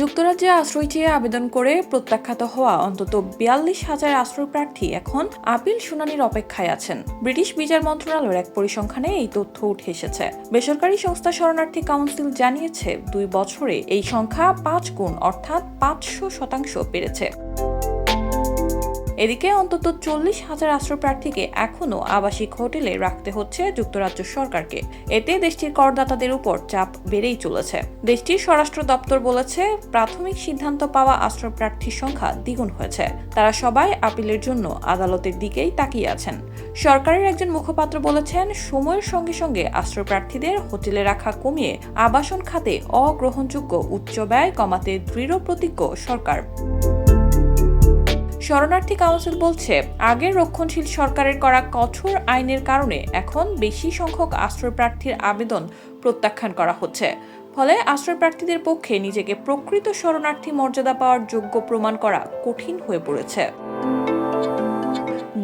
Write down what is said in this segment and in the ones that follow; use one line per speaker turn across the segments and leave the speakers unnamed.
যুক্তরাজ্যে আশ্রয় চেয়ে আবেদন করে প্রত্যাখ্যাত হওয়া অন্তত বিয়াল্লিশ হাজার আশ্রয় প্রার্থী এখন আপিল শুনানির অপেক্ষায় আছেন। ব্রিটিশ বিচার মন্ত্রণালয়ের এক পরিসংখ্যানে এই তথ্য উঠে এসেছে। বেসরকারি সংস্থা শরণার্থী কাউন্সিল জানিয়েছে, দুই বছরে এই সংখ্যা পাঁচ গুণ, অর্থাৎ পাঁচশো শতাংশ বেড়েছে। এদিকে অন্তত চল্লিশ হাজার আশ্রয়প্রার্থীকে এখনও আবাসিক হোটেলে রাখতে হচ্ছে যুক্তরাজ্য সরকারকে। এতে দেশটির করদাতাদের উপর চাপ বেড়েই চলেছে। দেশটির স্বরাষ্ট্র দপ্তর বলেছে, প্রাথমিক সিদ্ধান্ত পাওয়া আশ্রয়প্রার্থীর সংখ্যা দ্বিগুণ হয়েছে। তারা সবাই আপিলের জন্য আদালতের দিকেই তাকিয়ে আছেন। সরকারের একজন মুখপাত্র বলেছেন, সময়ের সঙ্গে সঙ্গে আশ্রয়প্রার্থীদের হোটেলে রাখা কমিয়ে আবাসন খাতে অগ্রহণযোগ্য উচ্চ ব্যয় কমাতে দৃঢ় প্রতিজ্ঞ সরকার। শরণার্থী কাউন্সিল বলছে, আগের রক্ষণশীল সরকারের করা কঠোর আইনের কারণে এখন বেশি সংখ্যক আশ্রয় প্রার্থীর আবেদন প্রত্যাখ্যান করা হচ্ছে। ফলে আশ্রয় প্রার্থীদের পক্ষে নিজেকে প্রকৃত শরণার্থী মর্যাদা পাওয়ার যোগ্য প্রমাণ করা কঠিন হয়ে পড়েছে।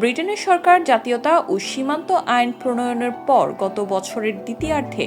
ব্রিটেনের সরকার জাতীয়তা ও সীমান্ত আইন প্রণয়নের পর গত বছরের দ্বিতীয়ার্ধে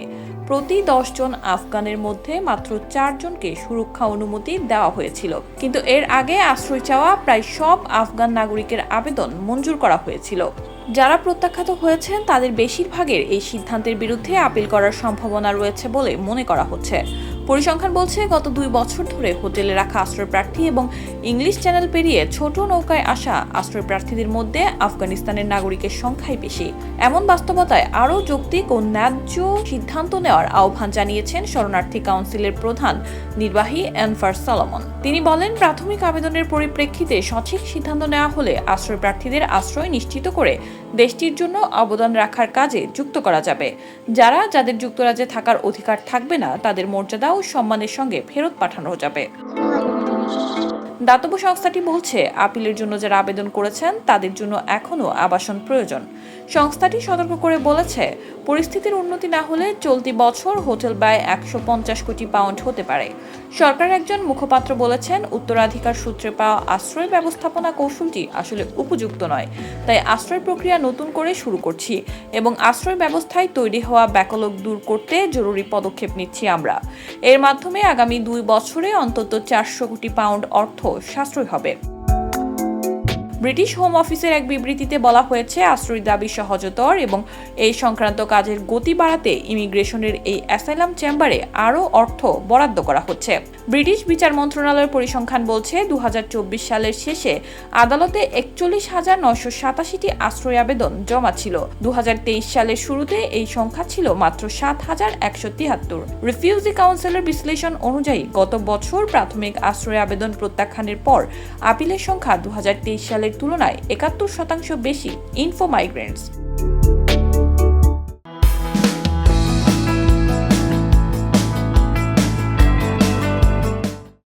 প্রতি জন আফগানের মধ্যে মাত্র চারজনকে সুরক্ষা অনুমতি দেওয়া হয়েছিল। কিন্তু এর আগে আশ্রয় চাওয়া প্রায় সব আফগান নাগরিকের আবেদন মঞ্জুর করা হয়েছিল। যারা প্রত্যাখ্যাত হয়েছেন, তাদের বেশিরভাগের এই সিদ্ধান্তের বিরুদ্ধে আপিল করার সম্ভাবনা রয়েছে বলে মনে করা হচ্ছে। পরিসংখ্যান বলছে, গত দুই বছর ধরে হোটেলে রাখা আশ্রয় প্রার্থী এবং ইংলিশ চ্যানেল পেরিয়ে ছোট নৌকায় আসা আশ্রয় প্রার্থীদের মধ্যে আফগানিস্তানের নাগরিকের সংখ্যাই বেশি। এমন বাস্তবতায় আরও যৌক্তিক ও ন্যায্য সিদ্ধান্ত নেওয়ার আহ্বান জানিয়েছেন শরণার্থী কাউন্সিলের প্রধান নির্বাহী এনফার সলমন। তিনি বলেন, প্রাথমিক আবেদনের পরিপ্রেক্ষিতে সঠিক সিদ্ধান্ত নেওয়া হলে আশ্রয় প্রার্থীদের আশ্রয় নিশ্চিত করে দেশটির জন্য অবদান রাখার কাজে যুক্ত করা যাবে। যারা, যাদের যুক্তরাজ্যে থাকার অধিকার থাকবে না, তাদের মর্যাদা ও সম্মানের সঙ্গে ফেরত পাঠানো যাবে। দাতব্য সংস্থাটি বলছে, আপিলের জন্য যারা আবেদন করেছেন, তাদের জন্য এখনও আবাসন প্রয়োজন। সংস্থাটি সতর্ক করে বলেছে, পরিস্থিতির উন্নতি না হলে চলতি বছর হোটেল ব্যয় একশো পঞ্চাশ কোটি পাউন্ড হতে পারে। সরকারের একজন মুখপাত্র বলেছেন, উত্তরাধিকার সূত্রে পাওয়া আশ্রয় ব্যবস্থাপনা কৌশলটি আসলে উপযুক্ত নয়। তাই আশ্রয় প্রক্রিয়া নতুন করে শুরু করছি এবং আশ্রয় ব্যবস্থায় তৈরি হওয়া ব্যাকলগ দূর করতে জরুরি পদক্ষেপ নিচ্ছি আমরা। এর মাধ্যমে আগামী দুই বছরে অন্তত চারশো কোটি পাউন্ড অর্থ সাশ্রয় হবে। ব্রিটিশ হোম অফিসের এক বিবৃতিতে বলা হয়েছে আশ্রয় দাবি সহজতর এবং এই সংক্রান্ত কাজের গতি বাড়াতে ইমিগ্রেশনের এই অ্যাসাইলাম চেম্বারে আরও অর্থ বরাদ্দ করা হচ্ছে। ব্রিটিশ বিচার মন্ত্রণালয়ের পরিসংখ্যান বলছে দু হাজার চব্বিশ সালের শেষে আদালতে একচল্লিশ হাজার নয়শো সাতাশিটি আশ্রয় আবেদন জমা ছিল। দু হাজার তেইশ সালের শুরুতে এই সংখ্যা ছিল মাত্র সাত হাজার একশো তিয়াত্তর রিফিউজি কাউন্সিলের বিশ্লেষণ অনুযায়ী গত বছর প্রাথমিক আশ্রয় আবেদন প্রত্যাখ্যানের পর আপিলের সংখ্যা দু সালের তুলনায় একাত্তর শতাংশ বেশি ইনফো মাইগ্রেন্টস